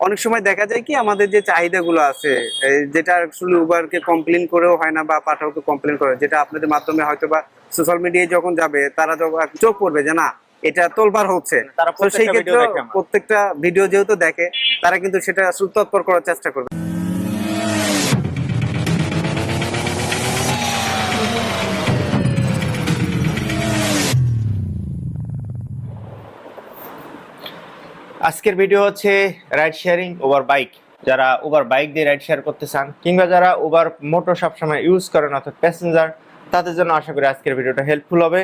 অনেক সময় দেখা যায় কি আমাদের যে চাহিদাগুলো আছে যেটা আসলে উবারকে কমপ্লেন করেও হয় না বা পাঠাওকে কমপ্লেন করে যেটা আপনাদের মাধ্যমে হয়তো বা সোশ্যাল মিডিয়ায় যখন যাবে তারা যখন চোখ পড়বে যে না এটা তোলবার হচ্ছে সেই ক্ষেত্রে। প্রত্যেকটা ভিডিও যেহেতু দেখে তারা কিন্তু সেটা আসলে তৎপর করার চেষ্টা করবে আজকের ভিডিও হচ্ছে রাইড শেয়ারিং ওভার বাইক যারা উবার বাইক দিয়ে রাইড শেয়ার করতে চান, কিংবা যারা উবার মোটর সবসময় ইউজ করেন অর্থাৎ প্যাসেঞ্জার তাদের জন্য আশা করি আজকের ভিডিওটা হেল্পফুল হবে।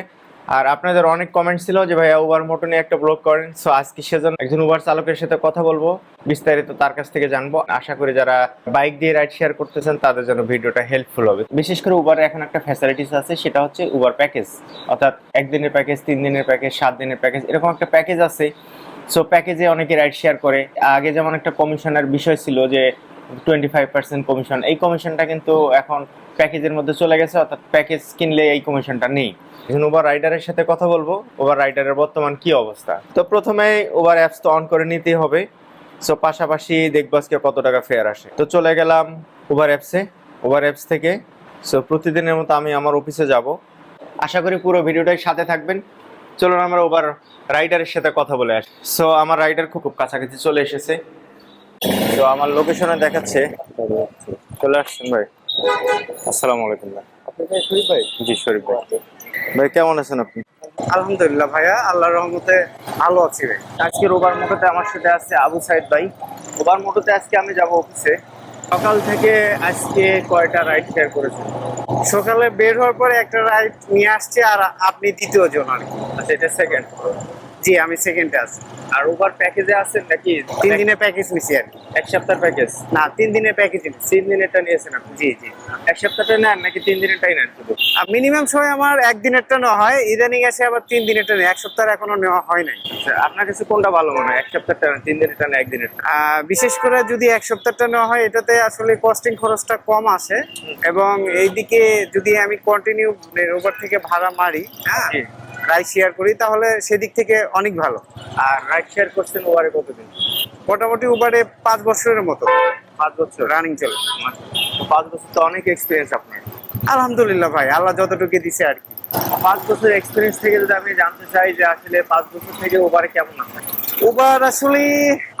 আর আপনাদের অনেক কমেন্ট ছিল যে, ভাইয়া উবার মোটো নিয়ে একটা ব্লগ করেন। সো আজকে সেজন্য একজন উবার চালকের সাথে কথা বলব। বিস্তারিত তার কাছ থেকে জানব। আশা করি যারা বাইক দিয়ে রাইড শেয়ার করতেছেন তাদের জন্য ভিডিওটা হেল্পফুল হবে। বিশেষ করে উবার এখন একটা ফ্যাসিলিটিস আছে, সেটা হচ্ছে উবার প্যাকেজ অর্থাৎ একদিনের প্যাকেজ তিন দিনের প্যাকেজ সাত দিনের প্যাকেজ এরকম একটা প্যাকেজ আছে। সো প্যাকেজে অনেকে রাইড শেয়ার করে। আগে যেমন একটা কমিশনের বিষয় ছিল যে টোয়েন্টি ফাইভ পার্সেন্ট কমিশন এই কমিশনটা কিন্তু এখন প্যাকেজের মধ্যে চলে গেছে, অর্থাৎ প্যাকেজ কিনলে এই কমিশনটা নেই। এখন ওভার রাইডারের সাথে কথা বলব। ওভার রাইডারের বর্তমান কি অবস্থা? তো প্রথমে ওভার অ্যাপস তো অন করে নিতেই হবে। সো পাশাপাশি দেখব আজকে কত টাকা ফেয়ার আসে। তো চলে গেলাম ওভার অ্যাপসে ওভার অ্যাপস থেকে। সো প্রতিদিনের মতো আমি আমার অফিসে যাব। আশা করি পুরো ভিডিওটাই সাথে থাকবেন। চলুন আমরা ওভার রাইডারের সাথে কথা বলে আসি। সো আমার রাইডার খুব খুব কাছাকাছি চলে এসেছে। তো আমার লোকেশনে দেখাচ্ছে। চলে আসছেন ভাই। আসসালামু আলাইকুম ভাই। শরীফ ভাই? জি শরীফ ভাই। ভাই কেমন আছেন আপনি? আলহামদুলিল্লাহ ভাইয়া আল্লাহর রহমতে ভালো আছি ভাই। আজকে ওভার মোটোতে আমার সাথে আছে আবু সাইদ ভাই। ওভার মোটোতে আজকে আমি যাব অফিসে সকাল থেকে আজকে কয়টা রাইড শেয়ার করেছেন? সকালে বের হওয়ার পরে একটা রাইড নিয়ে আসছে আর আপনি দ্বিতীয় জন আর কি। আচ্ছা এটা সেকেন্ড জি আমি সেকেন্ডে আছি। আর ওভার প্যাকেজে আছেন নাকি তিন দিনের প্যাকেজ নিছি আর এক সপ্তাহ প্যাকেজ না তিন দিনের প্যাকেজ তিন দিনেরটা নিয়েছেন আপনি। জি জি। এক সপ্তাহটা নেন নাকি তিন দিনেরটাই নেন? শুধু মিনিমাম সময় আমার একদিনেরটা নেওয়া হয় ইদানিং এসে আবার তিন দিনেরটা নেই। এক সপ্তাহ এখনও নেওয়া হয় নাই। আচ্ছা আপনার কাছে কোনটা ভালো মনে হয়? এক সপ্তাহটা না তিন দিনেরটা না একদিনের আহ, বিশেষ করে যদি এক সপ্তাহটা নেওয়া হয় এটাতে আসলে কস্টিং খরচটা কম আসে। এবং এইদিকে যদি আমি কন্টিনিউ ওভার থেকে ভাড়া মারি হ্যাঁ। রাইড শেয়ার করি তাহলে সেদিক থেকে অনেক ভালো। আর রাইড শেয়ার করছেন ওভারে কতদিন? মোটামুটি উবারে পাঁচ বছরের মতো। পাঁচ বছর? রানিং চলে। পাঁচ বছর তো অনেক এক্সপিরিয়েন্স আপনার। আলহামদুলিল্লাহ ভাই আল্লাহ যতটুকু দিছে আর কি। পাঁচ বছর এক্সপিরিয়েন্স থেকে যদি আমি জানতে চাই যে আসলে পাঁচ বছর থেকে ওভারে কেমন আছে উবার আসলে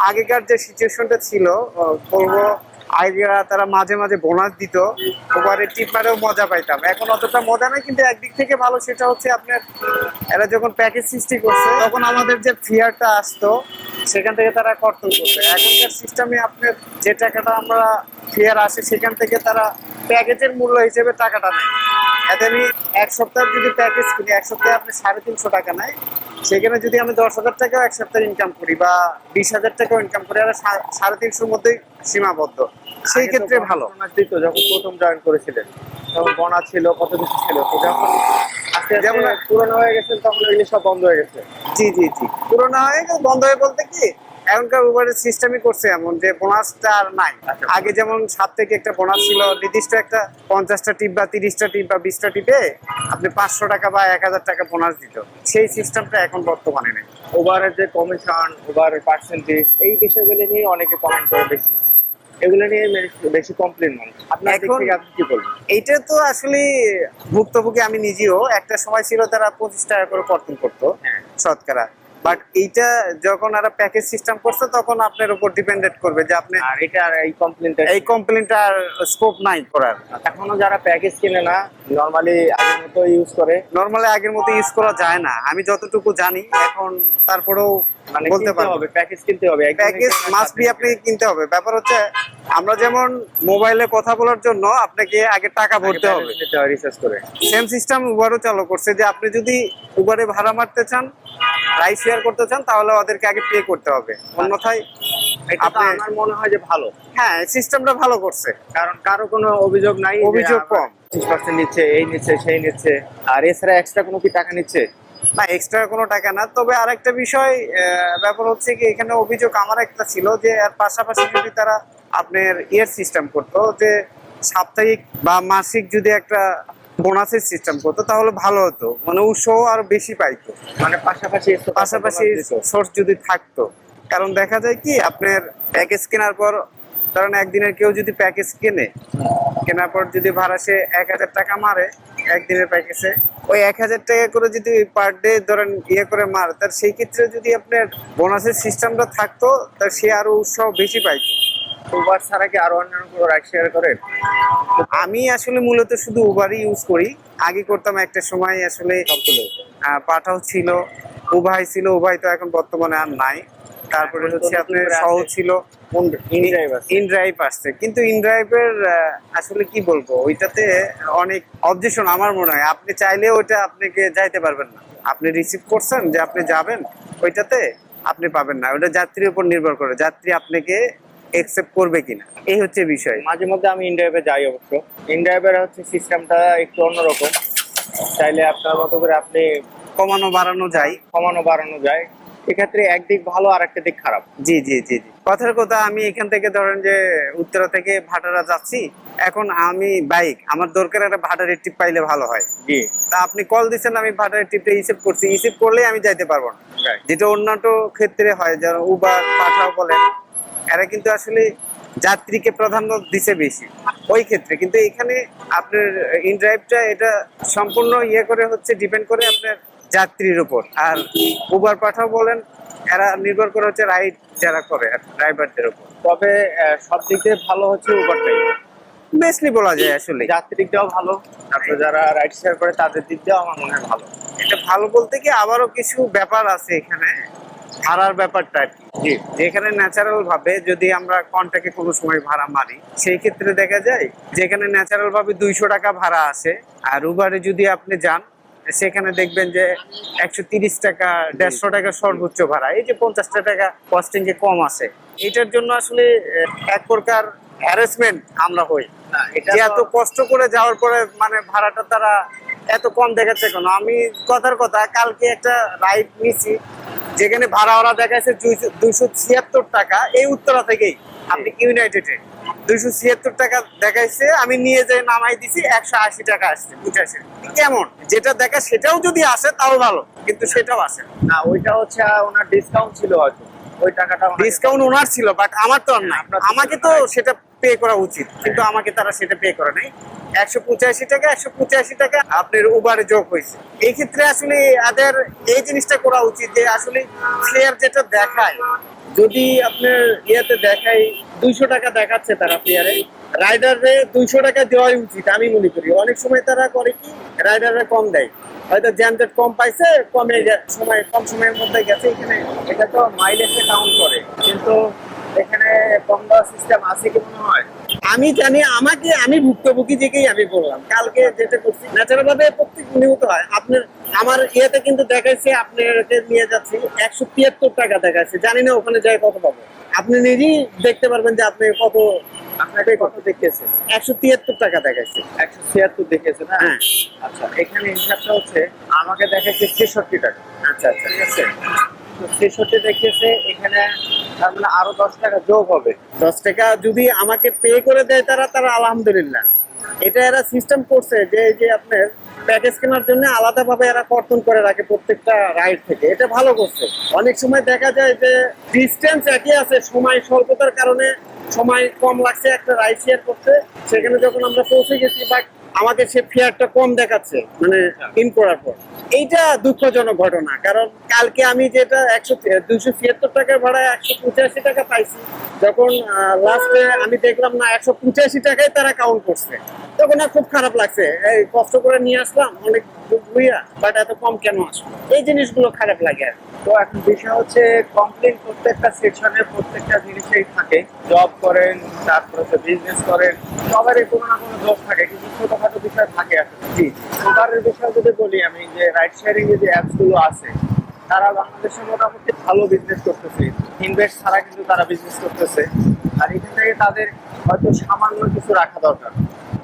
আগেকার যে সিচুয়েশনটা ছিল বলব আগেরা তারা মাঝে মাঝে বোনাস দিত ওবারে টিপারেও মজা পাইতাম। এখন অতটা মজা নাই, কিন্তু একদিক থেকে ভালো সেটা হচ্ছে আপনার, এরা যখন প্যাকেজ সৃষ্টি করছে, তখন আমাদের যে ফিয়ারটা আসতো, সেখান থেকে তারা কর্তন করছে। এখনকার সিস্টেমে আপনার যে টাকাটা আমরা ফিয়ার আসে, সেখান থেকে তারা প্যাকেজের মূল্য হিসেবে টাকাটা নেয়। এতে আমি এক সপ্তাহ যদি প্যাকেজ কিনি, এক সপ্তাহে আপনি সাড়ে তিনশো টাকা নেয়। সেখানে যদি আমি দশ হাজার টাকাও এক সপ্তাহে ইনকাম করি বা বিশ হাজার টাকাও ইনকাম করি আর সাড়ে তিনশোর মধ্যেই সীমাবদ্ধ। সেই ক্ষেত্রে ভালো। দিত যখন প্রথম জয়েন করেছিলেন। তখন বনা ছিল কত কিছু ছিল তো যখন যেমন- পুরনো হয়ে গেছে তখন ওইগুলো সব বন্ধ হয়ে গেছে। জি জি জি। পুরোনো হয়ে গেছে বন্ধ হয়ে বলতে কি এখনকার উবারের সিস্টেমই করছে এমন যে বোনাসটা আর নাই। আচ্ছা। আগে যেমন সাত থেকে একটা বোনাস ছিল নির্দিষ্ট একটা পঞ্চাশটা টিপ বা তিরিশটা টিপ বা বিশটা টিপে আপনি পাঁচশো টাকা বা এক হাজার টাকা বোনাস দিত। সেই সিস্টেমটা এখন বর্তমানে নেই। ওভারের যে কমিশন ওভারের পার্সেন্টেজ এই বিষয়গুলি নিয়ে অনেকে কমেন্ট করে বেশি। এগুলো নিয়ে বেশি- কমপ্লেন মানুষ আপনার দিক থেকে আপনি কি বলবেন? এইটা তো আসলে ভুক্তভোগী আমি নিজেও। একটা সময় ছিল তারা পঁচিশ টাকা করে কর্তন করতো হ্যাঁ। শতকরা। বাট এইটা যখন এরা প্যাকেজ সিস্টেম করছে তখন আপনার উপর ডিপেন্ডেন্ট করবে যে আপনি আর এটা আর এই কমপ্লেনটা এই কমপ্লেনটা আর স্কোপ নাই করার। এখনও যারা প্যাকেজ কিনে না নরমালি আগের মতো ইউজ করে। নর্মালি আগের মতো ইউজ করা যায় না। আমি যতটুকু জানি এখন তারপরেও মানে বলতে পারব। প্যাকেজ কিনতে হবে। প্যাকেজ মাস্ট বি আপনি কিনতে হবে। ব্যাপার হচ্ছে আমরা যেমন মোবাইলে কথা বলার জন্য আপনাকে আগে টাকা ভরতে হবে। রিচার্জ করে। সেম সিস্টেম উবারও চালু করছে। যে আপনি যদি উবারে ভাড়া মারতে চান রাইড শেয়ার করতে চান তাহলে ওদেরকে আগে পে করতে হবে। অন্যথায় আমার মনে হয় যে ভালো। হ্যাঁ সিস্টেমটা ভালো করছে। কারণ কারও কোনো অভিযোগ নাই অভিযোগ কম। পঁচিশ পার্সেন্ট নিচ্ছে এই নিচ্ছে সেই নিচ্ছে। আর এছাড়া এক্সট্রা কোনো কি টাকা নিচ্ছে? না এক্সট্রা কোনো টাকা না। তবে আরেকটা বিষয় ব্যাপার হচ্ছে কি এখানে অভিযোগ আমার একটা ছিল যে এর পাশাপাশি যদি তারা আপনার ইয়ের সিস্টেম করতো যে সাপ্তাহিক বা মাসিক যদি একটা বোনাসের সিস্টেম করতো তাহলে ভালো হতো। মানে উৎস আরও বেশি পাইতো। মানে পাশাপাশি পাশাপাশি সোর্স যদি থাকতো। কারণ দেখা যায় কি আপনার প্যাকেজ কেনার পর ধরেন একদিনের কেউ যদি প্যাকেজ কেনে কেনার পর যদি ভাড়া সে এক হাজার টাকা মারে একদিনের প্যাকেজে ওই এক হাজার টাকা করে যদি পার ডে ধরেন ইয়ে করে মার তার সেই ক্ষেত্রে যদি আপনার বোনাসের সিস্টেমটা থাকতো তার সে আরও উৎসাহ বেশি পাইতো। উবার ছাড়া কি আরও অন্যান্য কোনো রাইড শেয়ার করেন? আমি আসলে মূলত শুধু উবারই ইউজ করি। আগে করতাম একটা সময় আসলে পাঠাও ছিল উভয় ছিল উভয় তো এখন বর্তমানে আর নাই। তারপরে হচ্ছে আপনার নতুন করে সহ আছে। ছিল ইনড্রাইভ আছে। আসছে। কিন্তু ইনড্রাইভের আসলে কি বলব ওইটাতে অনেক অবজেকশন আমার মনে হয়। আপনি চাইলে ওইটা আপনাকে যাইতে পারবেন না। আপনি রিসিভ করছেন যে আপনি যাবেন ওইটাতে আপনি পাবেন না। ওটা যাত্রীর উপর নির্ভর করে। যাত্রী আপনাকে একসেপ্ট করবে কিনা? এই হচ্ছে বিষয়। মাঝে মধ্যে আমি ইনড্রাইভে যাই অবশ্য। ইনড্রাইভের হচ্ছে সিস্টেমটা একটু অন্যরকম। চাইলে আপনার মতো করে আপনি কমানো বাড়ানো যায়। কমানো বাড়ানো যায়। এক্ষেত্রে একদিক ভালো আর একটা দিক খারাপ। জি জি জি জি। কথার কথা আমি এখান থেকে ধরেন যে উত্তরা থেকে ভাটারা যাচ্ছি। এখন আমি বাইক আমার দরকার একটা ভাটারের টিপ পাইলে ভালো হয়। জি। তা আপনি কল দিচ্ছেন আমি ভাটারের টিপটা রিসিভ করছি। রিসিভ করলেই আমি যাইতে পারব না। যেটা অন্যান্য ক্ষেত্রে হয় যেমন উবার পাঠাও বলেন এরা কিন্তু আসলে যাত্রীকে প্রাধান্য দিছে বেশি। ওই ক্ষেত্রে। কিন্তু এখানে আপনার ইনড্রাইভটা এটা সম্পূর্ণ ইয়ে করে হচ্ছে ডিপেন্ড করে আপনার যাত্রীর উপর। আর উবার পাঠাও বলেন এরা নির্ভর করে হচ্ছে রাইড যারা করে ড্রাইভারদের উপর। তবে সব দিক দিয়ে ভালো হচ্ছে উবারটাই বেসলি বলা যায় আসলে। যাত্রীর দিক দিয়েও ভালো। তারপরে যারা রাইড শেয়ার করে তাদের দিক দিয়েও আমার মনে হয় ভালো। এটা ভালো বলতে কি আবারও কিছু ব্যাপার আছে এখানে। ভাড়ার ব্যাপারটা আর কি। জি। যেখানে ন্যাচারাল ভাবে যদি আমরা কন্টাকে কোনো সময় ভাড়া মারি সেই ক্ষেত্রে দেখা যায় যেখানে ন্যাচারাল ভাবে দুইশো টাকা ভাড়া আসে আর উবারে যদি আপনি যান সেখানে দেখবেন যে একশো তিরিশ টাকা দেড়শো টাকা সর্বোচ্চ ভাড়া। এই যে পঞ্চাশটা টাকা কস্টিং এ কম আছে। এটার জন্য আসলে এক প্রকার হ্যারাসমেন্ট আমরা হই। এটা যে এত কষ্ট করে যাওয়ার পরে মানে ভাড়াটা তারা এত কম দেখাচ্ছে কেন? আমি কথার কথা কালকে একটা রাইড নিছি যেখানে ভাড়া ওরা দেখাচ্ছে দুইশো ছিয়াত্তর টাকা, এই উত্তরা থেকেই। আপনি ইউনাইটেডে দুইশো ছিয়াত্তর টাকা দেখাইছে, আমি নিয়ে যাই নামাই দিছি, একশো আশি টাকা আসছে, পঁচাশি। কেমন? যেটা দেখা সেটাও যদি আসে, তাও ভালো, কিন্তু সেটাও আসে না। ওইটা হচ্ছে ওনার ডিসকাউন্ট ছিল হয়তো। ওই টাকাটা ডিসকাউন্ট ওনার ছিল বাট আমার তো আর না আমাকে তো সেটা পে করা উচিত কিন্তু আমাকে তারা সেটা পে করে নাই। একশো পঁচাশি টাকা একশো পঁচাশি টাকা আপনার উবারে যোগ হয়েছে। এই ক্ষেত্রে আসলে এদের এই জিনিসটা করা উচিত যে আসলে ফেয়ার যেটা দেখায় যদি আপনার ইয়েতে দেখাই, দুইশো টাকা দেখাচ্ছে তারা প্লেয়ারে রাইডারে দুইশো টাকা দেওয়াই উচিত, আমি মনে করি। অনেক সময় তারা করে কি, রাইডাররা কম দেয়। হয়তো জ্যামজেট কম পাইছে, কমে সময় কম সময়ের মধ্যে গেছে, এখানে এটা তো মাইলেজে কাউন্ট করে। কিন্তু এখানে কম দেওয়ার সিস্টেম আছে কি মনে হয়? আমি জানি আমাকে আমি ভুক্তভোগী থেকেই আমি বললাম কালকে যেটা করছি ন্যাচারাল ভাবে প্রত্যেক নিয়ত হয়। আপনার আমার ইয়েতে কিন্তু দেখাইছে আপনাকে নিয়ে যাচ্ছি একশো তিয়াত্তর টাকা দেখাইছে জানি না ওখানে যাই কত পাবো। আপনি নিজেই দেখতে পারবেন যে আপনি কত আপনাকে কত দেখেছে একশো তিয়াত্তর টাকা দেখাইছে। একশো ছিয়াত্তর দেখেছে না? হ্যাঁ। আচ্ছা এখানে হিসাবটা হচ্ছে আমাকে দেখাচ্ছে ছেষট্টি টাকা। আচ্ছা আচ্ছা। ঠিক আছে? তো ছেষট্টি দেখিয়েছে এখানে তার মানে আরও দশ টাকা যোগ হবে। দশ টাকা যদি আমাকে পে করে দেয় তারা তারা আলহামদুলিল্লাহ। এটা এরা সিস্টেম করছে যে যে আপনার প্যাকেজ কেনার জন্য আলাদাভাবে এরা কর্তন করে রাখে প্রত্যেকটা রাইড থেকে। এটা ভালো করছে। অনেক সময় দেখা যায় যে ডিস্টেন্স একই আছে, সময় স্বল্পতার কারণে সময় কম লাগছে একটা রাইড শেয়ার করতে। সেখানে যখন আমরা পৌঁছে গেছি বাট আমাকে সে ফেয়ারটা কম দেখাচ্ছে মানে ইন করার পর। এইটা দুঃখজনক ঘটনা, কারণ কালকে আমি যেটা একশো দুইশো ছিয়াত্তর টাকার ভাড়ায় একশো পঁচাশি টাকা পাইছি, যখন লাস্টে আমি দেখলাম না, একশো পঁচাশি টাকায় তারা কাউন্ট করছে। তখন আর খুব খারাপ লাগছে, এই কষ্ট করে নিয়ে আসলাম, অনেক বুঝিয়া বাট এত কম কেন আসলো? এই জিনিসগুলো খারাপ লাগে আর তো এখন বিষয় হচ্ছে কমপ্লেন প্রত্যেকটা সেকশনের প্রত্যেকটা জিনিসেই থাকে। জব করেন, তারপর বিজনেস করেন, সবারই কোনো না কোনো দোষ থাকে, কিন্তু বিষয় থাকে আসলে জি। সবারের বিষয় যদি বলি আমি যে রাইড শেয়ারিং যে অ্যাপসগুলো আছে তারা বাংলাদেশে মোটামুটি ভালো বিজনেস করতেছে। ইনভেস্ট ছাড়া কিন্তু তারা বিজনেস করতেছে। আর এখান থেকে তাদের হয়তো সামান্য কিছু রাখা দরকার।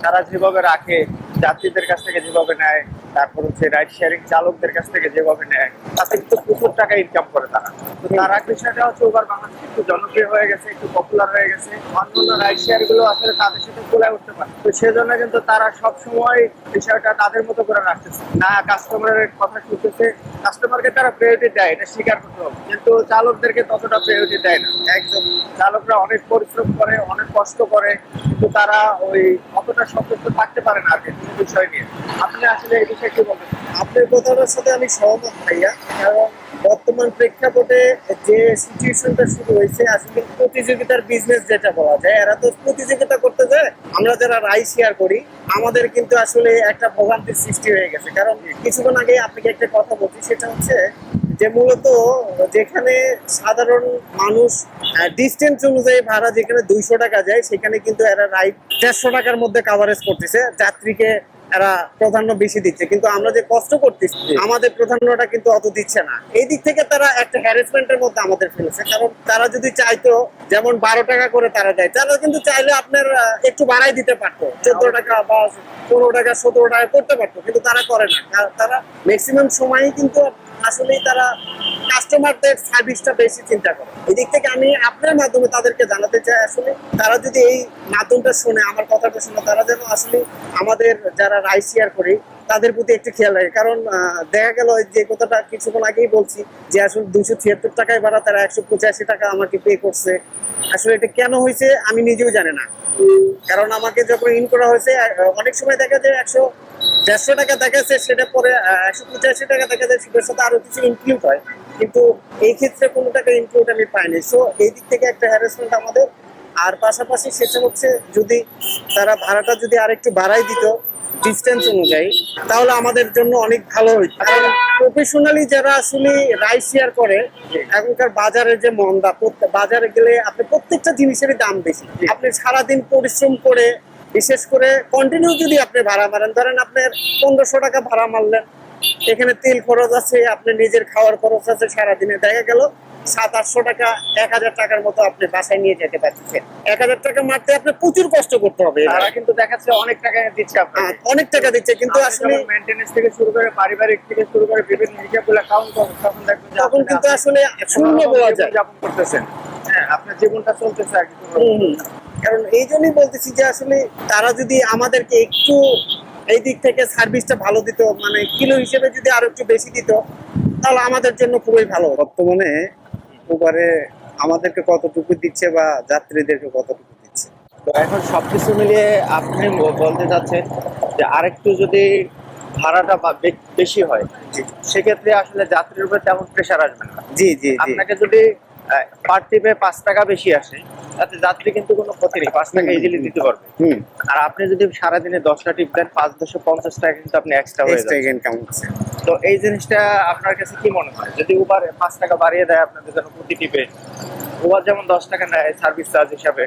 তারা যেভাবে রাখে যাত্রীদের কাছ থেকে যেভাবে নেয় তারপর হচ্ছে রাইড শেয়ারিং চালকদের কাছ থেকে যেভাবে নেয়, তাতে কিন্তু প্রচুর টাকা ইনকাম করে তারা। তো তারা বিষয়টা হচ্ছে উবার বাংলাদেশে একটু জনপ্রিয় হয়ে গেছে, একটু পপুলার হয়ে গেছে। অন্যান্য রাইড শেয়ারগুলো আসলে তাদের সাথে কোলায় উঠতে পারে। তো সেজন্য কিন্তু তারা সব সময় বিষয়টা তাদের মতো করে রাখতেছে। না কাস্টমারের কথা শুনতেছে কাস্টমারকে তারা প্রায়োরিটি দেয়, এটা স্বীকার করতে হবে। কিন্তু চালকদেরকে ততটা প্রায়োরিটি দেয় না। একদম, চালকরা অনেক পরিশ্রম করে, অনেক কষ্ট করে, কিন্তু তারা ওই অতটা সচেতন থাকতে পারে না আর কি বিষয় নিয়ে। আপনি আসলে এই বিষয়ে কি বলবেন আপনার কথাটার সাথে আমি সহমত ভাইয়া, কারণ বর্তমান প্রেক্ষাপটে যে সিচুয়েশনটা শুরু হয়েছে, আসলে প্রতিযোগিতার বিজনেস যেটা বলা যায়, এরা তো প্রতিযোগিতা করতে যায়। আমরা যারা রাই শেয়ার করি, আমাদের কিন্তু আসলে একটা ভোগান্তির সৃষ্টি হয়ে গেছে। কারণ কিছুক্ষণ আগে আপনাকে একটা কথা বলছি, সেটা হচ্ছে যে মূলত যেখানে সাধারণ মানুষ ডিস্টেন্স অনুযায়ী ভাড়া যেখানে দুইশো টাকা যায়, সেখানে কিন্তু এরা রাইড দেড়শো টাকার মধ্যে কাভারেজ করতেছে। যাত্রীকে এরা প্রাধান্য বেশি দিচ্ছে কিন্তু আমরা যে কষ্ট করতেছি আমাদের প্রাধান্যটা কিন্তু অত দিচ্ছে না। এই দিক থেকে তারা একটা হ্যারাসমেন্টের মধ্যে আমাদের ফেলেছে কারণ তারা যদি চাইতো যেমন বারো টাকা করে তারা দেয় তারা কিন্তু চাইলে আপনার একটু বাড়াই দিতে পারতো চোদ্দ টাকা বা পনেরো টাকা সতেরো টাকা করতে পারতো কিন্তু তারা করে না। তারা ম্যাক্সিমাম সময়ই কিন্তু আসলেই তারা কাস্টমারদের সার্ভিসটা বেশি চিন্তা করে। এদিক থেকে আমি আপনার মাধ্যমে তাদেরকে জানাতে চাই, আসলে তারা যদি এই মাধ্যমটা শুনে, আমার কথাটা শুনে, তারা যেন আসলে আমাদের যারা রাই শেয়ার করি, তাদের প্রতি একটু খেয়াল রাখে। কারণ দেখা গেল যে কথাটা কিছুক্ষণ আগেই বলছি যে, আসলে দুশো ছিয়াত্তর টাকায় ভাড়া তারা একশো পঁচাশি টাকা আমাকে পে করছে। আসলে এটা কেন হয়েছে আমি নিজেও জানি না। কারণ আমাকে যখন ইন করা হয়েছে অনেক সময় দেখা যায় একশো দেড়শো টাকা দেখাচ্ছে সেটা পরে একশো পঁচাশি টাকা দেখা যায় সেটার সাথে আরও কিছু ইনক্লুড হয়। কিন্তু এই ক্ষেত্রে কোনো টাকা ইনক্লুড আমি পাইনি। সো এই দিক থেকে একটা হ্যারাসমেন্ট আমাদের। আর পাশাপাশি সেটা হচ্ছে যদি তারা ভাড়াটা যদি আরেকটু বাড়াই দিত ডিস্টেন্স অনুযায়ী তাহলে আমাদের জন্য অনেক ভালো হইতো। কারণ প্রফেশনালি যারা আসলে রাই শেয়ার করে এখনকার বাজারে যে মন্দা বাজারে গেলে আপনি প্রত্যেকটা জিনিসেরই দাম বেশি। আপনি সারাদিন পরিশ্রম করে বিশেষ করে কন্টিনিউ যদি আপনি ভাড়া মারেন ধরেন আপনার পনেরোশো টাকা ভাড়া মারলেন এখানে তেল খরচ আছে আপনি নিজের খাওয়ার খরচ আছে সারাদিনে দেখা গেল সাত আটশো টাকা এক হাজার টাকার মতো আপনি বাসায় নিয়ে যেতে পারছেন এক হাজার টাকা মারতে আপনি প্রচুর কষ্ট করতে হবে তারা কিন্তু দেখাচ্ছে অনেক টাকা দিচ্ছে অনেক টাকা দিচ্ছে কিন্তু আসলে মেনটেনেন্স থেকে শুরু করে পারিবারিক থেকে শুরু করে বিভিন্ন হিসাবগুলো কাউন্ট তখন দেখবেন তখন কিন্তু আসলে শূন্য বলা যায়। জীবনযাপন করতেছেন। হ্যাঁ আপনার জীবনটা চলতেছে আর। কারণ এই জন্যই বলতেছি যে আসলে তারা যদি আমাদেরকে একটু এই দিক থেকে সার্ভিসটা ভালো দিত মানে কিলো হিসেবে যদি আরও একটু বেশি দিত তাহলে আমাদের জন্য খুবই ভালো বর্তমানে উবারে আমাদেরকে কতটুকু দিচ্ছে বা যাত্রীদেরকে কতটুকু দিচ্ছে? তো এখন সবকিছু মিলিয়ে আপনি বলতে চাচ্ছেন যে আরেকটু যদি ভাড়াটা বেশি হয় সেক্ষেত্রে আসলে যাত্রীর উপর তেমন প্রেশার আসবে না। জি জি। আপনাকে যদি পার পাঁচ টাকা বেশি আসে তাতে যাত্রী কিন্তু কোনো ক্ষতি নেই পাঁচ টাকা ইজিলি দিতে পারবে। আর আপনি যদি সারাদিনে দশটা টিপ দেন পাঁচ দশো পঞ্চাশ টাকা কিন্তু আপনি এক্সট্রা হয়ে ইনকাম হচ্ছে তো এই জিনিসটা আপনার কাছে কি মনে হয়? যদি উবার পাঁচ টাকা বাড়িয়ে দেয় আপনাদের জন্য প্রতি টিপে উবার যেমন দশ টাকা নেয় সার্ভিস চার্জ হিসাবে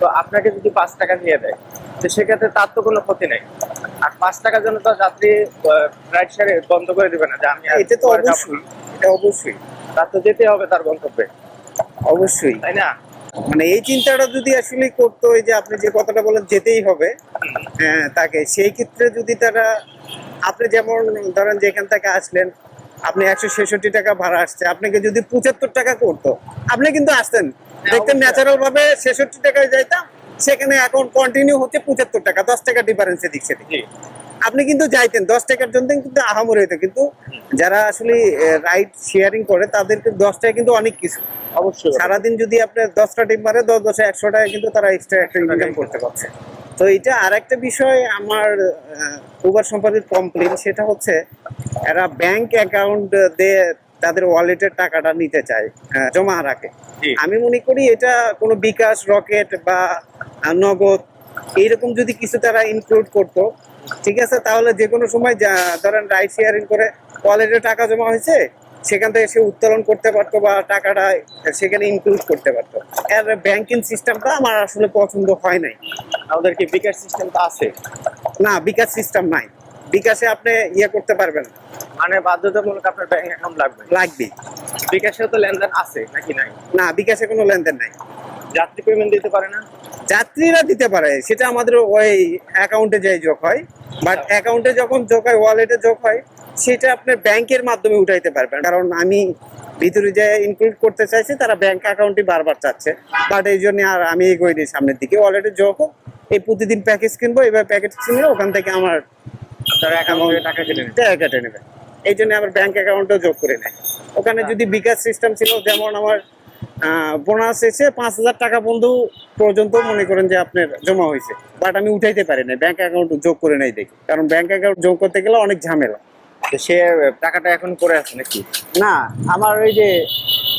তো আপনাকে যদি পাঁচ টাকা নিয়ে দেয় তো সেক্ষেত্রে তার তো কোনো ক্ষতি নেই। আর পাঁচ টাকার জন্য তো যাত্রী রাইড শেয়ারে বন্ধ করে দিবে না যে আমি এটা তো অবশ্যই এটা অবশ্যই। তার তো যেতে হবে তার গন্তব্যে। অবশ্যই। তাই না? মানে এই চিন্তাটা যদি আসলে করতো এই যে আপনি যে কথাটা বলেন যেতেই হবে হ্যাঁ তাকে। সেই ক্ষেত্রে যদি তারা আপনি যেমন ধরেন যেখান থেকে আসলেন আপনি একশো ছেষট্টি টাকা ভাড়া আসছে আপনাকে যদি পঁচাত্তর টাকা করতো আপনি কিন্তু আসতেন। দেখতেন ন্যাচারাল ভাবে ছেষট্টি টাকায় যাইতাম সেখানে এখন কন্টিনিউ হচ্ছে পঁচাত্তর টাকা দশ টাকা ডিফারেন্সে দিচ্ছে আপনি কিন্তু যাইতেন দশ টাকার জন্য কিন্তু আহামরি হইতো। কিন্তু যারা আসলে রাইড শেয়ারিং করে তাদেরকে দশ টাকা কিন্তু অনেক কিছু। অবশ্যই সারাদিন যদি আপনার দশটা টিম মারে দশ দশে একশো টাকা কিন্তু তারা এক্সট্রা একটা ইনকাম করতে পারছে। তো এটা আর একটা বিষয় আমার উবার সম্পর্কিত কমপ্লেন সেটা হচ্ছে এরা ব্যাংক অ্যাকাউন্ট দিয়ে তাদের ওয়ালেটের টাকাটা নিতে চায় জমা রাখে। আমি মনে করি এটা কোনো বিকাশ রকেট বা নগদ এইরকম যদি কিছু তারা ইনক্লুড করতো ঠিক আছে তাহলে যে কোনো সময় যা- ধরেন রাইড শেয়ারিং করে ওয়ালেটে টাকা জমা হয়েছে সেখান থেকে সে উত্তোলন করতে পারতো বা টাকাটা সেখানে ইনক্লুড করতে পারতো। এর ব্যাংকিং সিস্টেমটা আমার আসলে পছন্দ হয় নাই। আমাদের কি বিকাশ সিস্টেম তো আছে? না বিকাশ সিস্টেম নাই। বিকাশে আপনি ইয়ে করতে পারবেন। মানে বাধ্যতামূলক আপনার ব্যাংক অ্যাকাউন্ট লাগবে? লাগবে। বিকাশেও তো লেনদেন আছে নাকি নাই? না বিকাশে কোনো লেনদেন নাই। যাত্রী পেমেন্ট দিতে পারে না? যাত্রীরা দিতে পারে সেটা আমাদের ওই অ্যাকাউন্টে যাই যোগ হয়। বাট অ্যাকাউন্টে যখন যোগ হয় ওয়ালেটে যোগ হয় সেটা আপনার ব্যাংকের মাধ্যমে উঠাইতে পারবেন। কারণ আমি ভিতরে যে ইনক্লুড করতে চাইছি তারা ব্যাংক অ্যাকাউন্টে বারবার চাচ্ছে। বাট এই জন্য আর আমি এগোই দিই সামনের দিকে। ওয়ালেটে যোগ হোক এই প্রতিদিন প্যাকেজ কিনবো এবার প্যাকেজ কিনলে ওখান থেকে আমার আপনার অ্যাকাউন্টে টাকা কেটে নেন টাকা কেটে নেবে। এই জন্য আমার ব্যাংক অ্যাকাউন্টও যোগ করে নেয়। ওখানে যদি বিকাশ সিস্টেম ছিল যেমন আমার বোনাস এসে পাঁচ হাজার টাকা বন্ধু পর্যন্ত মনে করেন যে আপনার জমা হয়েছে। বাট আমি উঠাইতে পারি না ব্যাংক অ্যাকাউন্ট যোগ করে নেই দেখি। কারণ ব্যাংক অ্যাকাউন্ট যোগ করতে গেলে অনেক ঝামেলা। তো সে টাকাটা এখন করে আছে নাকি? না আমার ওই যে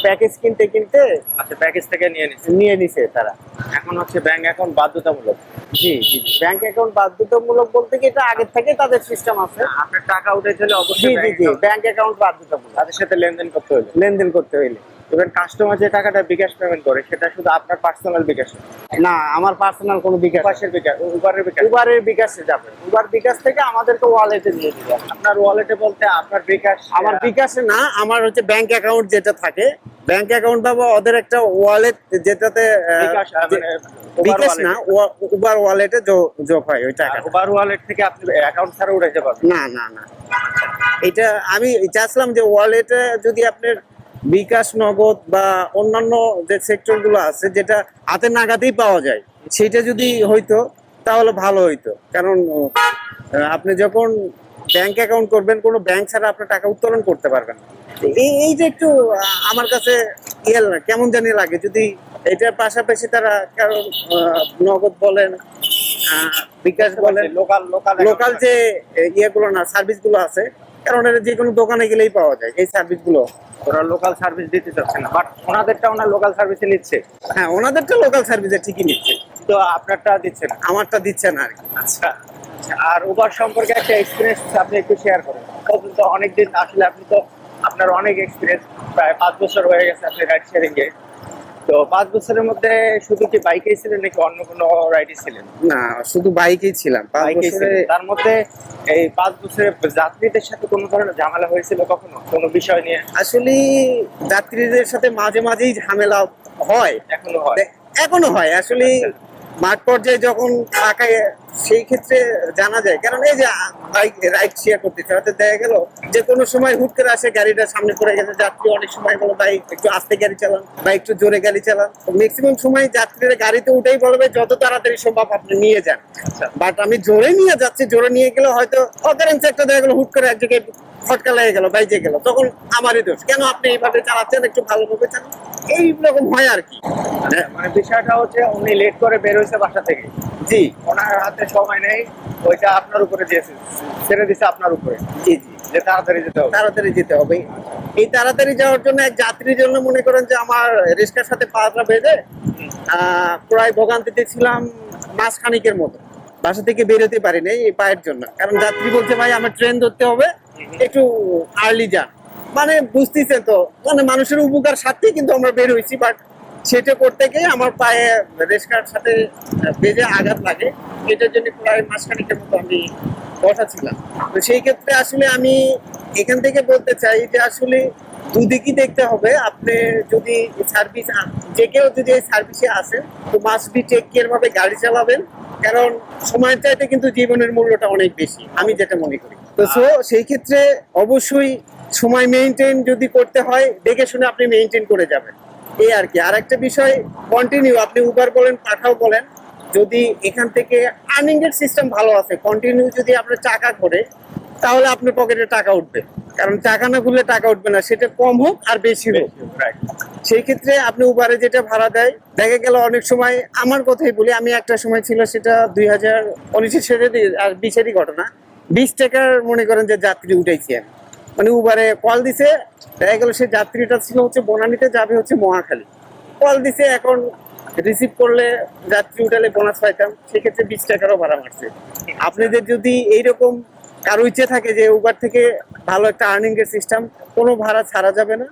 প্যাকেজ কিনতে কিনতে আচ্ছা প্যাকেজ থেকে নিয়ে নিচ্ছে নিয়ে নিছে তারা। এখন হচ্ছে ব্যাংক অ্যাকাউন্ট বাধ্যতামূলক। জি জি ব্যাংক অ্যাকাউন্ট বাধ্যতামূলক বলতে কি এটা আগের থেকে তাদের সিস্টেম আছে। আপনার টাকা হলে অবশ্যই জি জি ব্যাংক অ্যাকাউন্ট বাধ্যতামূলক। তাদের সাথে লেনদেন করতে হলো লেনদেন করতে হইলে। এবার কাস্টমার যে টাকাটা বিকাশ পেমেন্ট করে সেটা শুধু আপনার পার্সোনাল বিকাশ না। আমার পার্সোনাল কোনো বিকাশ পাশের বিকাশ উবারের বিকাশ। উবারের বিকাশে যাবে। উবার বিকাশ থেকে আমাদেরকে ওয়ালেটে দিয়ে দিবে। আপনার ওয়ালেটে বলতে আপনার বিকাশ আমার বিকাশে না আমার হচ্ছে ব্যাংক অ্যাকাউন্ট যেটা থাকে ব্যাংক অ্যাকাউন্ট বা ওদের একটা ওয়ালেট যেটাতে বিকাশ মানে না উবার ওয়ালেটে যোগ হয় ওই টাকা উবার ওয়ালেট থেকে আপনি অ্যাকাউন্ট ছাড়া উঠাইতে পারবেন। না না না। এটা আমি চাচ্ছিলাম যে ওয়ালেটে যদি আপনার বিকাশ নগদ বা অন্যান্য যে সেক্টরগুলো আছে যেটা হাতে নাগাদেই পাওয়া যায় সেটা যদি হইতো তাহলে ভালো হইতো। কারণ আপনি যখন ব্যাংক অ্যাকাউন্ট করবেন কোনো ব্যাংক ছাড়া আপনার টাকা উত্তোলন করতে পারবেন এই এই যে একটু আমার কাছে ইয়ে না, কেমন জানি লাগে যদি এটার পাশাপাশি তারা কারণ নগদ বলেন বিকাশ বলেন লোকাল লোকাল লোকাল যে ইয়েগুলো না সার্ভিসগুলো আছে কারণ এটা যে কোনো দোকানে গেলেই পাওয়া যায় এই সার্ভিসগুলো ওরা লোকাল সার্ভিস দিতে চাচ্ছে না বাট ওনাদেরটা ওনার লোকাল সার্ভিসে নিচ্ছে। হ্যাঁ ওনাদেরটা লোকাল সার্ভিসে ঠিকই নিচ্ছে। তো আপনারটা দিচ্ছে না? আমারটা দিচ্ছে না আর কি। আচ্ছা আর উবার সম্পর্কে একটা এক্সপিরিয়েন্স আপনি একটু শেয়ার করেন। তো অনেকদিন আসলে আপনি তো আপনার অনেক এক্সপিরিয়েন্স প্রায় পাঁচ বছর হয়ে গেছে আপনি রাইড শেয়ারিং এ তো পাঁচ বছরের মধ্যে শুধু কি বাইকেই ছিলেন নাকি অন্য কোনো রাইডে ছিলেন? না শুধু বাইকেই ছিলাম। পাঁচ বছরে তার মধ্যে এই পাঁচ বছরে যাত্রীদের সাথে কোনো ধরনের ঝামেলা হয়েছিল কখনো? কোনো বিষয় নিয়ে? আসলে যাত্রীদের সাথে মাঝে মাঝেই ঝামেলা হয়। এখনও হয়। এখনও হয়। আসলে আচ্ছা। মাঠ পর্যায়ে যখন থাকায় সেই ক্ষেত্রে জানা যায়। কারণ এই যে বাইক রাইড শেয়ার করতেছে হয়তো দেখা গেল যে কোনো সময় হুট করে আসে গাড়িটা সামনে পড়ে গেছে যাত্রী অনেক সময় বলো ভাই একটু আস্তে গাড়ি চালান বা একটু জোরে গাড়ি চালান। ম্যাক্সিমাম সময় যাত্রীরা গাড়িতে উঠেই বলবে যত তাড়াতাড়ি সম্ভব আপনি নিয়ে যান। আচ্ছা। বাট আমি জোরে নিয়ে যাচ্ছি জোরে নিয়ে গেলে হয়তো অকারেন্স একটা দেখা গেলো হুট করে এক জায়গায় ফটকা লেগে গেল বাইজে গেল। তখন আমারই দোষ। কেন আপনি এইভাবে চালাচ্ছেন? একটু ভালোভাবে চালান। এই রকম হয় আর কি। মানে বিষয়টা হচ্ছে উনি লেট করে বের হয়েছে বাসা থেকে। জি। ওনার হাতে সময় নেই ওইটা আপনার উপরে দিয়েছে ছেড়ে দিছে আপনার উপরে। জি জি। যে তাড়াতাড়ি যেতে হবে। তাড়াতাড়ি যেতে হবে। এই তাড়াতাড়ি যাওয়ার জন্য এক যাত্রীর জন্য মনে করেন যে আমার রিক্সার সাথে পাটা বেঁধে প্রায় ভোগান্তিতে ছিলাম মাস খানিকের মতো। বাসা থেকে বেরোতে পারি নাই এই পায়ের জন্য। কারণ যাত্রী বলছে ভাই আমার ট্রেন ধরতে হবে একটু আর্লি যান মানে বুঝতেছে তো মানে মানুষের উপকার স্বার্থেই কিন্তু আমরা বের হয়েছি বাট সেটা করতে গিয়ে আমার পায়ে রেস্কার সাথে বেজে আঘাত লাগে। এটার জন্য প্রায় মাসখানিকের মতো আমি বসা ছিলাম। তো সেই ক্ষেত্রে আসলে আমি এখান থেকে বলতে চাই যে আসলে দুদিকই দেখতে হবে। আপনি যদি সার্ভিস যে কেউ যদি এই সার্ভিসে আসেন তো মাস্ট বি টেক কেয়ার ভাবে গাড়ি চালাবেন? কারণ সময়ের চাইতে কিন্তু জীবনের মূল্যটা অনেক বেশি আমি যেটা মনে করি। তো সো সেই ক্ষেত্রে অবশ্যই সময় মেনটেন যদি করতে হয় দেখে শুনে আপনি মেনটেন করে যাবেন। এই আর কি। আর একটা বিষয় কন্টিনিউ আপনি উবার বলেন পাঠাও বলেন যদি এখান থেকে আর্নিং এর সিস্টেম ভালো আছে কন্টিনিউ যদি আপনার টাকা করে তাহলে আপনার পকেটে টাকা উঠবে। কারণ টাকা না খুললে টাকা উঠবে না সেটা কম হোক আর বেশি হোক. সেই ক্ষেত্রে আপনি উবারে যেটা ভাড়া দেয় দেখা গেল অনেক সময় আমার কথাই বলি আমি একটা সময় ছিল সেটা দুই হাজার উনিশের আর বিশেরই ঘটনা বিশ টাকার মনে করেন যে যাত্রী উঠাইছি আমি। মানে উবারে কল দিছে, দেখা গেল সে যাত্রীটা ছিল হচ্ছে বনানীতে, যাবে হচ্ছে মহাখালী। কল দিছে, এখন রিসিভ করলে যাত্রী উঠালে বোনাস পাইতাম, সেক্ষেত্রে বিশ টাকারও ভাড়া মারছে আপনাদের যদি এইরকম কারও ইচ্ছে থাকে যে উবার থেকে ভালো একটা আর্নিং এর সিস্টেম কোনো ভাড়া ছাড়া যাবে না।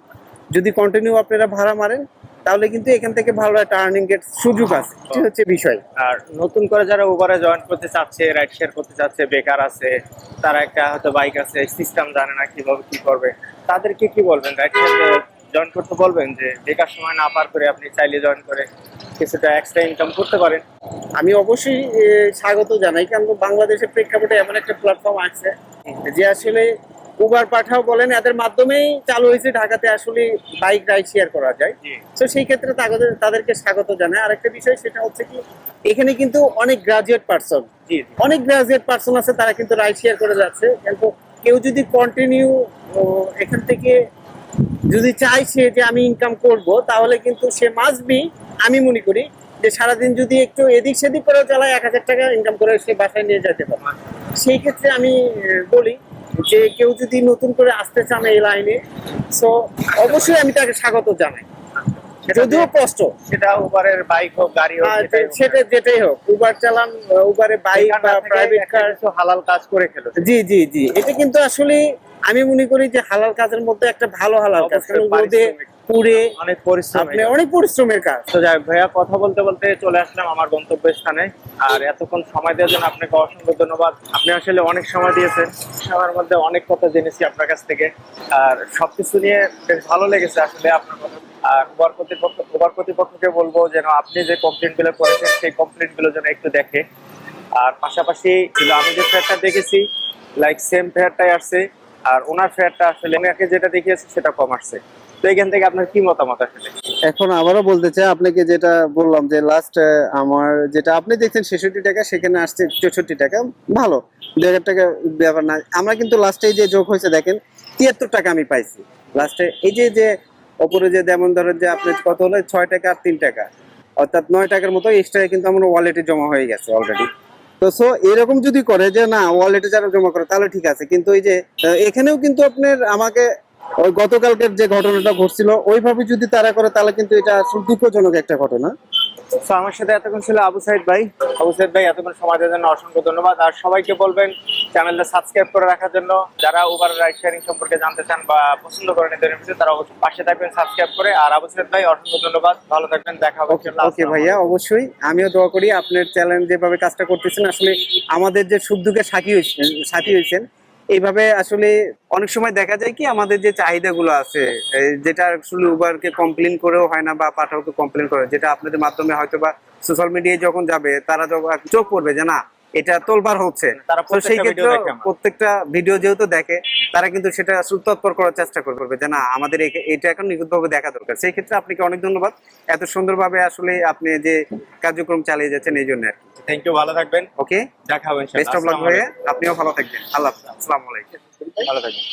যদি কন্টিনিউ আপনারা ভাড়া মারেন তাহলে কিন্তু এখান থেকে ভালো একটা আর্নিং এর সুযোগ আছে। এটি হচ্ছে বিষয়। আর নতুন করে যারা উবারে জয়েন করতে চাচ্ছে রাইড শেয়ার করতে চাচ্ছে বেকার আছে তারা একটা হয়তো বাইক আছে সিস্টেম জানে না কীভাবে কি করবে। তাদেরকে কি বলবেন? রাইড শেয়ার জয়েন করতে বলবেন যে বেকার সময় না পার করে আপনি চাইলে জয়েন করে কিছুটা এক্সট্রা ইনকাম করতে পারেন। আমি অবশ্যই স্বাগত জানাই। কারণ বাংলাদেশের প্রেক্ষাপটে এমন একটা প্ল্যাটফর্ম আছে যে আসলে উবার পাঠাও বলেন এদের মাধ্যমেই চালু হয়েছে ঢাকাতে আসলে বাইক রাইড শেয়ার করা যায়। তো সেই ক্ষেত্রে তাদের তাদেরকে স্বাগত জানাই। আরেকটা বিষয় সেটা হচ্ছে কি এখানে কিন্তু অনেক গ্রাজুয়েট পার্সন অনেক গ্রাজুয়েট পার্সন আছে তারা কিন্তু রাইড শেয়ার করে যাচ্ছে। কিন্তু কেউ যদি কন্টিনিউ এখান থেকে যদি চাইছে যে আমি ইনকাম করব তাহলে কিন্তু সে বি আমি মনে করি যে সারাদিন যদি একটু এদিক সেদিক করে চালায় এক হাজার টাকা ইনকাম করে সে বাসায় নিয়ে যেতে পারে। সেই ক্ষেত্রে আমি বলি যে কেউ যদি নতুন করে আসতে চান এই লাইনে সো অবশ্যই আমি তাকে স্বাগত জানাই। যদিও কষ্ট। সেটা উবারের বাইক হোক গাড়ি হোক আর সেটা যেটাই হোক উবার চালান উবারে বাইক বা প্রাইভেট কার হালাল কাজ করে খেলো জি জি জি। এটা কিন্তু আসলে আমি মনে করি যে হালাল কাজের মধ্যে একটা ভালো হালাল কাজ। রোদে পুড়ে অনেক পরিশ্রম আপনি অনেক পরিশ্রমের কাজ। তো যাই ভাইয়া কথা বলতে বলতে চলে আসলাম আমার গন্তব্য স্থানে আর এতক্ষণ সময় দেওয়ার জন্য আপনাকে অসংখ্য ধন্যবাদ। আপনি আসলে অনেক সময় দিয়েছেন। আমার মধ্যে অনেক কথা জেনেছি আপনার কাছ থেকে। আর সবকিছু নিয়ে বেশ ভালো লেগেছে আসলে আপনার কথা উবার কর্তৃপক্ষ উবার কর্তৃপক্ষকে বলব যেন আপনি যে কমপ্লেনগুলো করেছেন, সেই কমপ্লেনগুলো যেন একটু দেখে। আর পাশাপাশি আমি যে ফেয়ারটা দেখেছি লাইক সেম ফেয়ারটাই আসছে, আর ওনার ফেয়ারটা আসলে ওনাকে যেটা দেখিয়েছে, সেটা কম আসছে। তো এখান থেকে আপনার কি মতামত আসলে? এখন আবারও বলতে চাই, আপনাকে যেটা বললাম যে লাস্ট আমার যেটা আপনি দেখছেন ছেষট্টি টাকা, সেখানে আসছে চৌষট্টি টাকা, ভালো। দু হাজার টাকা ব্যাপার না। আমরা কিন্তু লাস্টে যে যোগ হয়েছে, দেখেন, তিয়াত্তর টাকা আমি পাইছি। লাস্টে এই যে যে ওপরে যে যেমন ধরেন যে আপনার কত হলো? ছয় টাকা আর তিন টাকা। অর্থাৎ নয় টাকার মতো এক্সট্রা কিন্তু আমার ওয়ালেটে জমা হয়ে গেছে অলরেডি তো সো এরকম যদি করে যে না ওয়ালেটে যারা জমা করে, তাহলে ঠিক আছে। কিন্তু ওই যে এখানেও কিন্তু আপনার আমাকে ওই গতকালকের যে ঘটনাটা ঘটছিল, ওইভাবে যদি তারা করে, তাহলে কিন্তু এটা দুঃখজনক একটা ঘটনা। তো আমার সাথে এতক্ষণ ছিল আবু সাইদ ভাই। আবু সাইদ ভাই এতক্ষণ সময় দেওয়ার জন্য অসংখ্য ধন্যবাদ। আর সবাইকে বলবেন চ্যানেলটা সাবস্ক্রাইব করে রাখার জন্য। যারা উবার রাইড শেয়ারিং সম্পর্কে জানতে চান বা পছন্দ করেন এদের বিষয়ে তারা অবশ্যই পাশে থাকবেন সাবস্ক্রাইব করে। আর আবু সাইদ ভাই অসংখ্য ধন্যবাদ। ভালো থাকবেন দেখা হবে ওকে ভাইয়া অবশ্যই। আমিও দোয়া করি আপনার চ্যালেঞ্জ যেভাবে কাজটা করতেছেন আসলে আমাদের যে সুখ দুঃখের সাথী হয়েছেন সাথী হয়েছেন এইভাবে আসলে অনেক সময় দেখা যায় কি, আমাদের যে চাহিদাগুলো আছে যেটা আসলে উবারকে কমপ্লেন করেও হয় না বা পাঠাওকে কমপ্লেন করে যেটা আপনাদের মাধ্যমে হয়তো বা সোশ্যাল মিডিয়ায় যখন যাবে, তারা যখন চোখ পড়বে যে না এটা তোলবার হচ্ছে। তো সেই ক্ষেত্রে। প্রত্যেকটা ভিডিও যেহেতু দেখে তারা কিন্তু সেটা সুতৎপর করার চেষ্টা করবে যে না আমাদের এটা এখন নিখুঁতভাবে দেখা দরকার। সেই ক্ষেত্রে আপনাকে অনেক ধন্যবাদ। এত সুন্দরভাবে আসলে আপনি যে কার্যক্রম চালিয়ে যাচ্ছেন এই জন্য আর কি। থ্যাংক ইউ ভালো থাকবেন। ওকে দেখা হবে বেস্ট অফ লাক ভাইয়া আপনিও ভালো থাকবেন। আল্লাহ। আসসালামু আলাইকুম। ভালো থাকবেন।